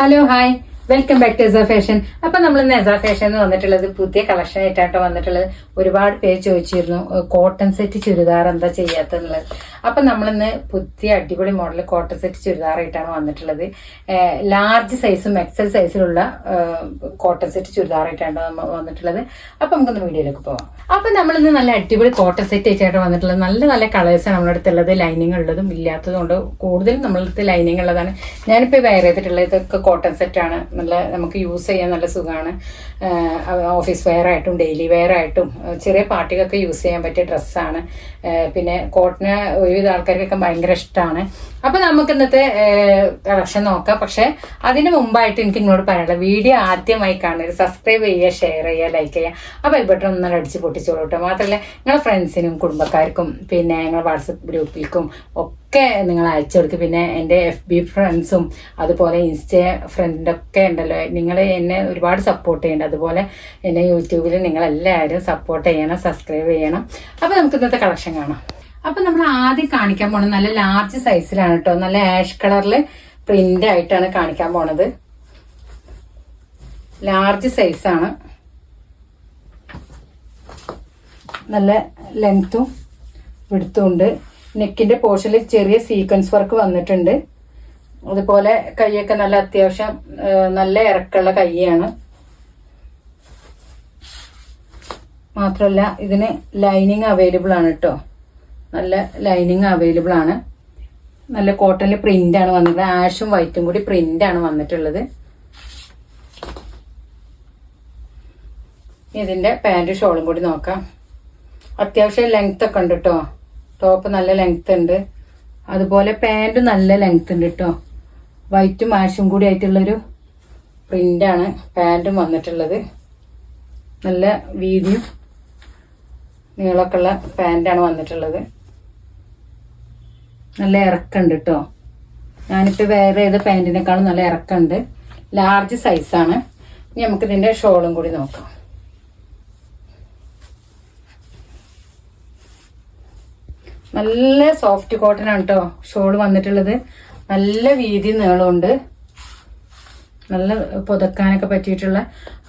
Hello hi. Welcome back to Esa fashion അപ്പൊ നമ്മൾ എസാ fashion എന്ന് വന്നിട്ടുള്ളത് പുതിയ കളക്ഷൻ ആയിട്ടാട്ടോ വന്നിട്ടുള്ളത്. ഒരുപാട് പേര് ചോദിച്ചിരുന്നു കോട്ടൺ സെറ്റ് ചുരിദാർ എന്താ ചെയ്യാത്തെന്നുള്ളത്. അപ്പൊ നമ്മളിന്ന് പുതിയ അടിപൊളി മോഡൽ കോട്ടൺ സെറ്റ് ചുരിദാർ ആയിട്ടാണ് വന്നിട്ടുള്ളത് ലാർജ് സൈസും എക്സൽ സൈസിലുള്ള കോട്ടൺ സെറ്റ് ചുരിദാർ ആയിട്ടാണ് വന്നിട്ടുള്ളത്. അപ്പൊ നമുക്കൊന്ന് വീഡിയോയിലേക്ക് പോവാം. അപ്പൊ നമ്മളിന്ന് നല്ല അടിപൊളി കോട്ടൺ സെറ്റ് ആയിട്ടാണ് വന്നിട്ടുള്ളത്. നല്ല നല്ല കളേഴ്സാണ് നമ്മുടെ അടുത്തുള്ളത് ലൈനിങ് ഉള്ളതും ഇല്ലാത്തതുകൊണ്ട് കൂടുതലും നമ്മളടുത്ത് ലൈനിങ് ഉള്ളതാണ്. ഞാനിപ്പോൾ വെയർ ചെയ്തിട്ടുള്ളത് ഇതൊക്കെ കോട്ടൺ സെറ്റാണ് നല്ല നമുക്ക് യൂസ് ചെയ്യാൻ നല്ല സുഖമാണ് ഓഫീസ് വെയർ ആയിട്ടും ഡെയിലി വെയർ ആയിട്ടും ചെറിയ പാർട്ടിക്കൊക്കെ യൂസ് ചെയ്യാൻ പറ്റിയ ഡ്രസ്സാണ് പിന്നെ കോട്ടന് ഒരുവിധ ആൾക്കാർക്കൊക്കെ ഭയങ്കര ഇഷ്ടമാണ് അപ്പൊ നമുക്ക് ഇന്നത്തെ കളക്ഷൻ നോക്കാം. പക്ഷെ അതിന് മുമ്പായിട്ട് എനിക്ക് നിങ്ങളോട് പറയാനുള്ള വീഡിയോ ആദ്യമായി കാണുന്നത് സബ്സ്ക്രൈബ് ചെയ്യുക ഷെയർ ചെയ്യുക ലൈക്ക് ചെയ്യുക. ആ ബെൽ ബട്ടൺ ഒന്നും അടിച്ച് പൊട്ടിച്ചോളൂ കേട്ടോ മാത്രമല്ല നിങ്ങളുടെ ഫ്രണ്ട്സിനും കുടുംബക്കാർക്കും പിന്നെ ഞങ്ങളുടെ വാട്സപ്പ് ഗ്രൂപ്പിലേക്കും ഒക്കെ നിങ്ങൾ അയച്ചു കൊടുക്കും. പിന്നെ എന്റെ എഫ് ബി ഫ്രണ്ട്സും അതുപോലെ ഇൻസ്റ്റ ഫ്രണ്ടൊക്കെ ഉണ്ടല്ലോ. നിങ്ങൾ എന്നെ ഒരുപാട് സപ്പോർട്ട് ചെയ്യേണ്ട. അതുപോലെ എന്നെ യൂട്യൂബിൽ നിങ്ങളെല്ലാവരും സപ്പോർട്ട് ചെയ്യണം സബ്സ്ക്രൈബ് ചെയ്യണം. അപ്പോൾ നമുക്ക് ഇന്നത്തെ കളക്ഷൻ കാണാം. അപ്പം നമ്മൾ ആദ്യം കാണിക്കാൻ പോണത് നല്ല ലാർജ് സൈസിലാണ് കേട്ടോ നല്ല ആഷ് കളറിൽ പ്രിന്റ് ആയിട്ടാണ് കാണിക്കാൻ പോണത്. ലാർജ് സൈസാണ് നല്ല ലെങ്ത്തും വിടുത്തും ഉണ്ട്. നെക്കിന്റെ പോർഷനിൽ ചെറിയ സീക്വൻസ് വർക്ക് വന്നിട്ടുണ്ട്. അതുപോലെ കൈയൊക്കെ നല്ല അത്യാവശ്യം നല്ല ഇറക്കുള്ള കൈയാണ്. മാത്രമല്ല ഇതിന് ലൈനിങ് അവൈലബിൾ ആണ് കേട്ടോ നല്ല ലൈനിങ് അവൈലബിൾ ആണ്. നല്ല കോട്ടണിൽ പ്രിന്റ് ആണ് വന്നിട്ടുള്ളത്. ആഷും വൈറ്റും കൂടി പ്രിന്റ് ആണ് വന്നിട്ടുള്ളത്. ഇതിന്റെ പാന്റ് ഷോളും കൂടി നോക്കാം. അത്യാവശ്യം ലെങ്ത് ഒക്കെ ഉണ്ട് കേട്ടോ ടോപ്പ് നല്ല ലെങ്ത് ഉണ്ട്. അതുപോലെ പാന്റ് നല്ല ലെങ്ത് ഉണ്ട് കേട്ടോ വൈറ്റും ആഷും കൂടി ആയിട്ടുള്ളൊരു ആണ് പാന്റും വന്നിട്ടുള്ളത്. നല്ല വീതിയും നീളമൊക്കെ ഉള്ള പാന്റാണ് വന്നിട്ടുള്ളത്. നല്ല ഇറക്കമുണ്ട് കേട്ടോ ഞാനിപ്പോൾ വേറെ ഏത് പാന്റിനേക്കാളും നല്ല ഇറക്കമുണ്ട് ലാർജ് സൈസാണ് ഇനി നമുക്ക് ഇതിന്റെ ഷോളും കൂടി നോക്കാം. നല്ല സോഫ്റ്റ് കോട്ടൺ ആണ് കേട്ടോ ഷോൾ വന്നിട്ടുള്ളത്. നല്ല വീതി നീളമുണ്ട്. നല്ല പുതക്കാനൊക്കെ പറ്റിയിട്ടുള്ള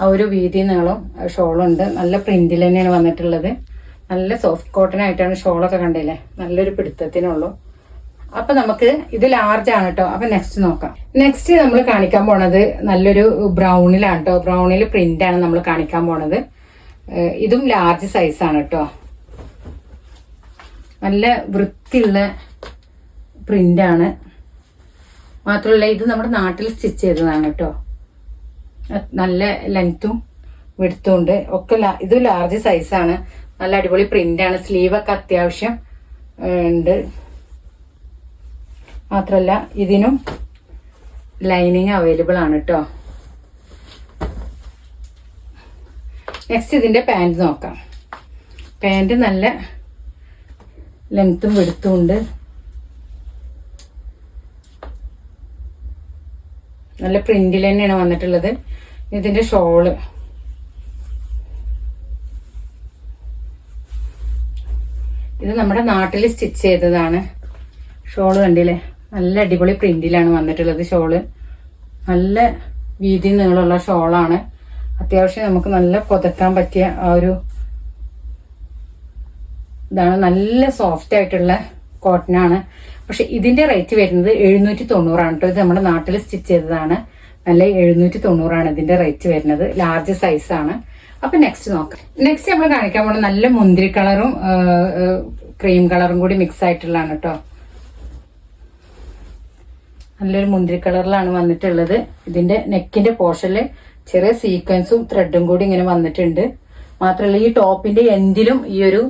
ആ ഒരു വീതി നീളം ഷോളുണ്ട്. നല്ല പ്രിന്റിൽ തന്നെയാണ് വന്നിട്ടുള്ളത്. നല്ല സോഫ്റ്റ് കോട്ടൺ ആയിട്ടാണ് ഷോളൊക്കെ കണ്ടില്ലേ നല്ലൊരു പിടുത്തത്തിനുള്ളൂ അപ്പൊ നമുക്ക് ഇത് ലാർജ് ആണ് കേട്ടോ അപ്പൊ നെക്സ്റ്റ് നോക്കാം. നെക്സ്റ്റ് നമ്മൾ കാണിക്കാൻ പോണത് നല്ലൊരു ബ്രൗണിലാണ് കേട്ടോ ബ്രൗണിൽ പ്രിന്റ് ആണ് നമ്മൾ കാണിക്കാൻ പോണത്. ഇതും ലാർജ് സൈസ് ആണ് കേട്ടോ നല്ല വൃത്തിയുള്ള ആണ്. മാത്രമല്ല ഇത് നമ്മുടെ നാട്ടിൽ സ്റ്റിച്ച് ചെയ്തതാണ് കേട്ടോ നല്ല ലെങ്ത്തും വിടുത്തും ഉണ്ട്. ഒക്കെ ഇത് ലാർജ് സൈസ് ആണ്. നല്ല അടിപൊളി പ്രിന്റ് ആണ്. സ്ലീവ് ഒക്കെ അത്യാവശ്യം ഉണ്ട്. മാത്രമല്ല ഇതിനും ലൈനിങ് അവൈലബിൾ ആണ് കേട്ടോ നെക്സ്റ്റ് ഇതിന്റെ പാന്റ് നോക്കാം. പാന്റ് നല്ല ലെങ്ത്തും വെടുത്തും ഉണ്ട്. നല്ല പ്രിന്റിൽ തന്നെയാണ് വന്നിട്ടുള്ളത്. ഇതിന്റെ ഷോൾ ഇത് നമ്മുടെ നാട്ടിൽ സ്റ്റിച്ച് ചെയ്തതാണ്. ഷോൾ കണ്ടില്ലേ? നല്ല അടിപൊളി പ്രിന്റിലാണ് വന്നിട്ടുള്ളത് ഷോൾ. നല്ല വീതി നീളമുള്ള ഷോളാണ്. അത്യാവശ്യം നമുക്ക് നല്ല പുതക്കാൻ പറ്റിയ ആ ഒരു ഇതാണ്. നല്ല സോഫ്റ്റ് ആയിട്ടുള്ള കോട്ടനാണ് പക്ഷെ ഇതിന്റെ റേറ്റ് വരുന്നത് എഴുന്നൂറ്റി തൊണ്ണൂറാണ് കേട്ടോ. ഇത് നമ്മുടെ നാട്ടിൽ സ്റ്റിച്ച് ചെയ്തതാണ്. നല്ല എഴുന്നൂറ്റി തൊണ്ണൂറാണ് ഇതിന്റെ റേറ്റ് വരുന്നത്. ലാർജ് സൈസ് ആണ്. അപ്പൊ നെക്സ്റ്റ് നോക്കാം. നെക്സ്റ്റ് നമ്മൾ കാണിക്കാൻ പോകുന്നത് നല്ല മുന്തിരി കളറും ക്രീം കളറും കൂടി മിക്സ് ആയിട്ടുള്ളതാണ് കേട്ടോ. നല്ലൊരു മുന്തിരി കളറിലാണ് വന്നിട്ടുള്ളത്. ഇതിന്റെ നെക്കിന്റെ പോർഷനിൽ ചെറിയ സീക്വൻസും ത്രെഡും കൂടി ഇങ്ങനെ വന്നിട്ടുണ്ട്. മാത്രമല്ല ഈ ടോപ്പിന്റെ എൻഡിലും ഈ ഒരു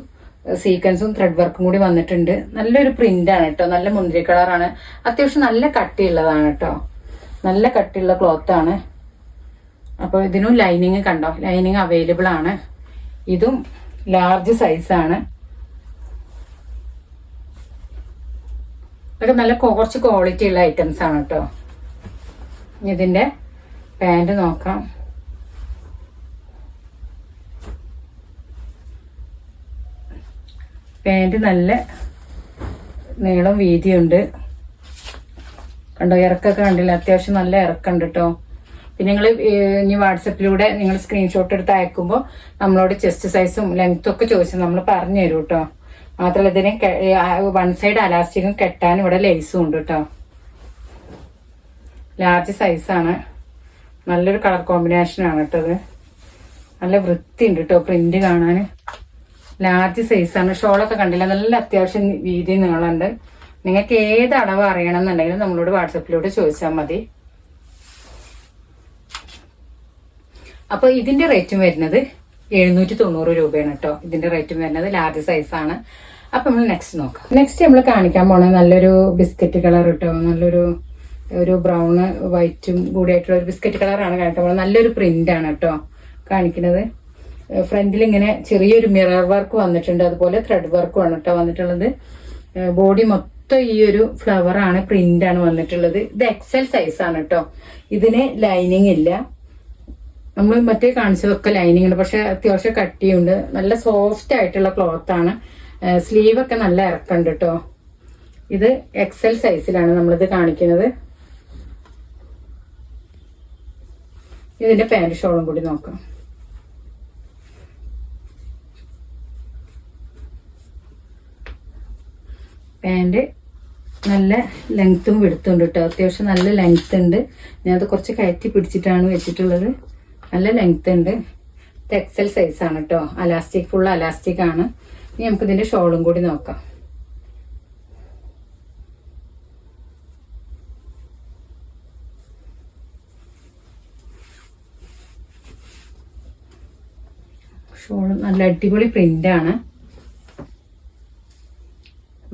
സീക്വൻസും ത്രെഡ് വർക്കും കൂടി വന്നിട്ടുണ്ട്. നല്ലൊരു പ്രിന്റ് ആണ് കേട്ടോ നല്ല മുന്തിരി കളറാണ്. അത്യാവശ്യം നല്ല കട്ടിയുള്ളതാണ് കേട്ടോ നല്ല കട്ടിയുള്ള ക്ലോത്ത് ആണ്. അപ്പോൾ ഇതിനും ലൈനിങ് കണ്ടോ? ലൈനിങ് അവൈലബിൾ ആണ്. ഇതും ലാർജ് സൈസാണ് ഇതൊക്കെ നല്ല കുറച്ച് ക്വാളിറ്റി ഉള്ള ഐറ്റംസ് ആണ് കേട്ടോ ഇനി ഇതിന്റെ പാന്റ് നോക്കാം. പാന്റ് നല്ല നീളം വീതിയുണ്ട്. കണ്ടോ ഇറക്കൊക്കെ കണ്ടില്ല? അത്യാവശ്യം നല്ല ഇറക്കുണ്ട് കേട്ടോ പിന്നെ നിങ്ങൾ ഇനി വാട്സപ്പിലൂടെ നിങ്ങൾ സ്ക്രീൻഷോട്ട് എടുത്ത് അയക്കുമ്പോൾ നമ്മളോട് ചെസ്റ്റ് സൈസും ലെങ്ത്തും ഒക്കെ ചോദിച്ചാൽ നമ്മൾ പറഞ്ഞു തരും കേട്ടോ മാത്രമല്ല ഇതിന് വൺ സൈഡ് അലാസ്റ്റിക്കും കെട്ടാൻ ഇവിടെ ലേസും ഉണ്ട് കേട്ടോ ലാർജ് സൈസാണ് നല്ലൊരു കളർ കോമ്പിനേഷൻ ആണ് കേട്ടോ ഇത്. നല്ല വൃത്തിയുണ്ട് കേട്ടോ പ്രിന്റ് കാണാൻ. ലാർജ് സൈസാണ് ഷോളൊക്കെ കണ്ടില്ല? നല്ല അത്യാവശ്യം വീതി നീളമുണ്ട്. നിങ്ങൾക്ക് ഏത് അളവ് അറിയണം എന്നുണ്ടെങ്കിലും നമ്മളോട് വാട്സപ്പിലൂടെ ചോദിച്ചാൽ മതി. അപ്പൊ ഇതിന്റെ റേറ്റും വരുന്നത് എഴുന്നൂറ്റി തൊണ്ണൂറ് രൂപയാണ് കേട്ടോ ഇതിന്റെ റേറ്റും വരുന്നത് ലാർജ് സൈസാണ് അപ്പൊ നമ്മൾ നെക്സ്റ്റ് നോക്കാം. നെക്സ്റ്റ് നമ്മൾ കാണിക്കാൻ പോണത് നല്ലൊരു ബിസ്ക്കറ്റ് കളർ കിട്ടും നല്ലൊരു ഒരു ബ്രൗണ് വൈറ്റും കൂടി ആയിട്ടുള്ള ഒരു ബിസ്ക്കറ്റ് കളറാണ് കാണിക്കാൻ പോകുന്നത് നല്ലൊരു ആണ് കേട്ടോ കാണിക്കുന്നത്. ഫ്രണ്ടിൽ ഇങ്ങനെ ചെറിയൊരു മിറർ വർക്ക് വന്നിട്ടുണ്ട്. അതുപോലെ ത്രെഡ് വർക്കും ആണ് കേട്ടോ വന്നിട്ടുള്ളത്. ബോഡി മൊത്തം ഈ ഒരു ഫ്ലവർ ആണ് പ്രിന്റ് ആണ് വന്നിട്ടുള്ളത്. ഇത് എക്സൽ സൈസ് ആണ് കേട്ടോ. ഇതിന് ലൈനിങ് ഇല്ല. നമ്മൾ മറ്റേ കാണിച്ചതൊക്കെ ലൈനിങ് ഉണ്ട് പക്ഷെ അത്യാവശ്യം കട്ടിയുണ്ട്. നല്ല സോഫ്റ്റ് ആയിട്ടുള്ള ക്ലോത്ത് ആണ് സ്ലീവ് ഒക്കെ നല്ല ഇറക്കുണ്ട് കേട്ടോ ഇത് എക്സൽ സൈസിലാണ് നമ്മളിത് കാണിക്കുന്നത്. ഇതിന്റെ പാന്റ് ഷോളും കൂടി നോക്കാം. പാന്റ് നല്ല ലെങ്ത്തും വെടുത്തും ഉണ്ട് കേട്ടോ അത്യാവശ്യം നല്ല ലെങ്ത്ത് ഉണ്ട്. ഞാനത് കുറച്ച് കയറ്റി പിടിച്ചിട്ടാണ് വെച്ചിട്ടുള്ളത്. നല്ല ലെങ്ത്ത് ഉണ്ട്. എക്സൽ സൈസ് ആണ് കേട്ടോ അലാസ്റ്റിക് ഫുൾ അലാസ്റ്റിക് ആണ്. ഇനി നമുക്ക് ഇതിന്റെ ഷോളും കൂടി നോക്കാം. ഷോൾ നല്ല അടിപൊളി പ്രിന്റ് ആണ്.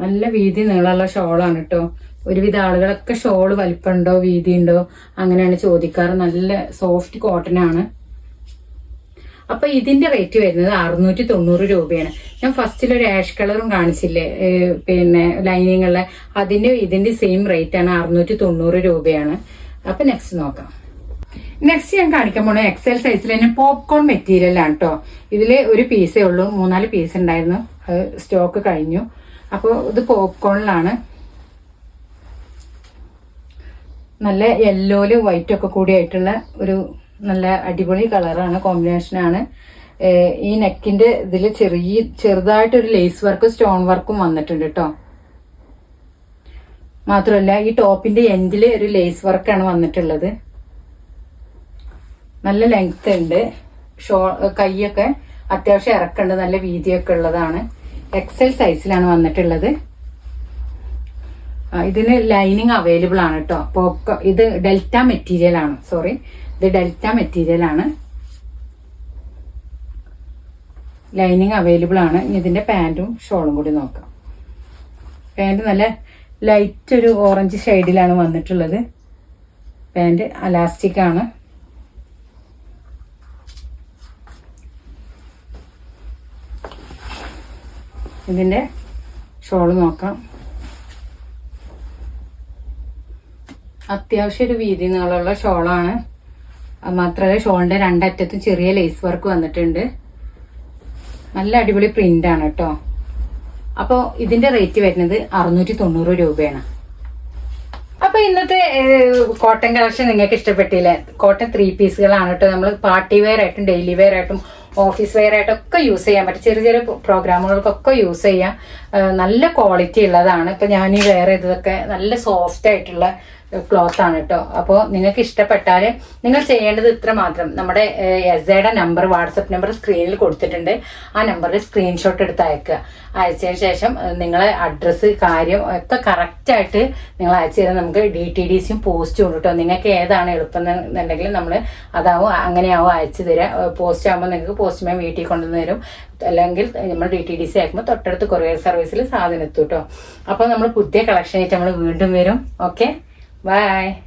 നല്ല വീതി നീളമുള്ള ഷോളാണ് കേട്ടോ ഒരുവിധ ആളുകളൊക്കെ ഷോൾ വലിപ്പമുണ്ടോ വീതി ഉണ്ടോ അങ്ങനെയാണ് ചോദിക്കാറ്. നല്ല സോഫ്റ്റ് കോട്ടൺ ആണ്. അപ്പൊ ഇതിന്റെ റേറ്റ് വരുന്നത് അറുന്നൂറ്റി തൊണ്ണൂറ് രൂപയാണ്. ഞാൻ ഫസ്റ്റിൽ ഒരു ആഷ് കളറും കാണിച്ചില്ലേ? പിന്നെ ലൈനിങ്ങുള്ള അതിന്റെ ഇതിന്റെ സെയിം റേറ്റ് ആണ് അറുന്നൂറ്റി തൊണ്ണൂറ് രൂപയാണ്. അപ്പൊ നെക്സ്റ്റ് നോക്കാം. നെക്സ്റ്റ് ഞാൻ കാണിക്കാൻ പോണ എക്സൽ സൈസിൽ തന്നെ പോപ്കോൺ മെറ്റീരിയൽ ആണ് കേട്ടോ ഇതിൽ ഒരു പീസേ ഉള്ളൂ മൂന്നാൽ പീസ് ഉണ്ടായിരുന്നു. അത് സ്റ്റോക്ക് കഴിഞ്ഞു. അപ്പോൾ ഇത് പോപ്കോണിലാണ് നല്ല യെല്ലോയിൽ വൈറ്റും ഒക്കെ കൂടിയായിട്ടുള്ള ഒരു നല്ല അടിപൊളി കളറാണ് കോമ്പിനേഷനാണ് ഈ നെക്കിന്റെ ഇതിൽ ചെറിയ ചെറുതായിട്ടൊരു ലേസ് വർക്കും സ്റ്റോൺ വർക്കും വന്നിട്ടുണ്ട് കേട്ടോ മാത്രമല്ല ഈ ടോപ്പിന്റെ എൻഡിൽ ഒരു ലേസ് വർക്കാണ് വന്നിട്ടുള്ളത്. നല്ല ലെങ്ത് ഉണ്ട്. ഷോ കൈയൊക്കെ അത്യാവശ്യം ഇറക്കുണ്ട് നല്ല വീതിയൊക്കെ ഉള്ളതാണ്. എക്സൽ സൈസിലാണ് വന്നിട്ടുള്ളത്. ഇതിന് ലൈനിങ് അവൈലബിൾ ആണ് കേട്ടോ പോപ്കോ ഇത് ഡെൽറ്റ മെറ്റീരിയൽ ആണ് സോറി ഇത് ഡെൽറ്റ മെറ്റീരിയൽ ആണ്. ലൈനിങ് അവൈലബിൾ ആണ്. ഇനി ഇതിന്റെ പാന്റും ഷോളും കൂടി നോക്കാം. പാന്റ് നല്ല ലൈറ്റ് ഒരു ഓറഞ്ച് ഷെയ്ഡിലാണ് വന്നിട്ടുള്ളത്. പാന്റ് അലാസ്റ്റിക് ആണ്. ഇതിന്റെ ഷോൾ നോക്കാം. അത്യാവശ്യം ഒരു വീതി നീളമുള്ള ഷോളാണ് മാത്രമല്ല ഷോളിന്റെ രണ്ടറ്റത്തും ചെറിയ ലേസ് വർക്ക് വന്നിട്ടുണ്ട്. നല്ല അടിപൊളി പ്രിന്റ് ആണ് കേട്ടോ. അപ്പോൾ ഇതിന്റെ റേറ്റ് വരുന്നത് അറുന്നൂറ്റി തൊണ്ണൂറ് രൂപയാണ്. അപ്പൊ ഇന്നത്തെ കോട്ടൺ കളക്ഷൻ നിങ്ങൾക്ക് ഇഷ്ടപ്പെട്ടില്ലേ? കോട്ടൺ ത്രീ പീസുകളാണ് കേട്ടോ. നമ്മൾ പാർട്ടി വെയർ ആയിട്ടും ഡെയിലി വെയർ ആയിട്ടും ഓഫീസ് വെയർ ആയിട്ടും ഒക്കെ യൂസ് ചെയ്യാൻ പറ്റും ചെറിയ ചെറിയ പ്രോഗ്രാമുകൾക്കൊക്കെ യൂസ് ചെയ്യാം. നല്ല ക്വാളിറ്റി ഉള്ളതാണ്. ഇപ്പൊ ഞാൻ ഈ വെയർ ചെയ്തതൊക്കെ നല്ല സോഫ്റ്റ് ആയിട്ടുള്ള ക്ലോത്ത് ആണ് കേട്ടോ അപ്പോൾ നിങ്ങൾക്ക് ഇഷ്ടപ്പെട്ടാൽ നിങ്ങൾ ചെയ്യേണ്ടത് ഇത്ര മാത്രം. നമ്മുടെ എസ് എയുടെ നമ്പർ വാട്സപ്പ് നമ്പർ സ്ക്രീനിൽ കൊടുത്തിട്ടുണ്ട്. ആ നമ്പറിൽ സ്ക്രീൻഷോട്ട് എടുത്ത് അയക്കുക. അയച്ചതിന് ശേഷം നിങ്ങളെ അഡ്രസ്സ് കാര്യം ഒക്കെ കറക്റ്റായിട്ട് നിങ്ങൾ അയച്ചു തരാൻ നമുക്ക് ഡി ടി ഡി സിയും പോസ്റ്റും ഉണ്ട് കേട്ടോ നിങ്ങൾക്ക് ഏതാണ് എളുപ്പം എന്നുണ്ടെങ്കിൽ നമ്മൾ അതാവും അങ്ങനെയാവും അയച്ചു തരാം. പോസ്റ്റ് ആകുമ്പോൾ നിങ്ങൾക്ക് പോസ്റ്റ്മാൻ വീട്ടിൽ കൊണ്ടുവന്ന് തരും. അല്ലെങ്കിൽ നമ്മൾ ഡി ടി ഡി സി ആക്കുമ്പോൾ തൊട്ടടുത്ത് കൊറിയർ സർവീസിൽ സാധനം എത്തും കേട്ടോ അപ്പോൾ നമ്മൾ പുതിയ കളക്ഷൻ ആയിട്ട് നമ്മൾ വീണ്ടും വരും. Okay bye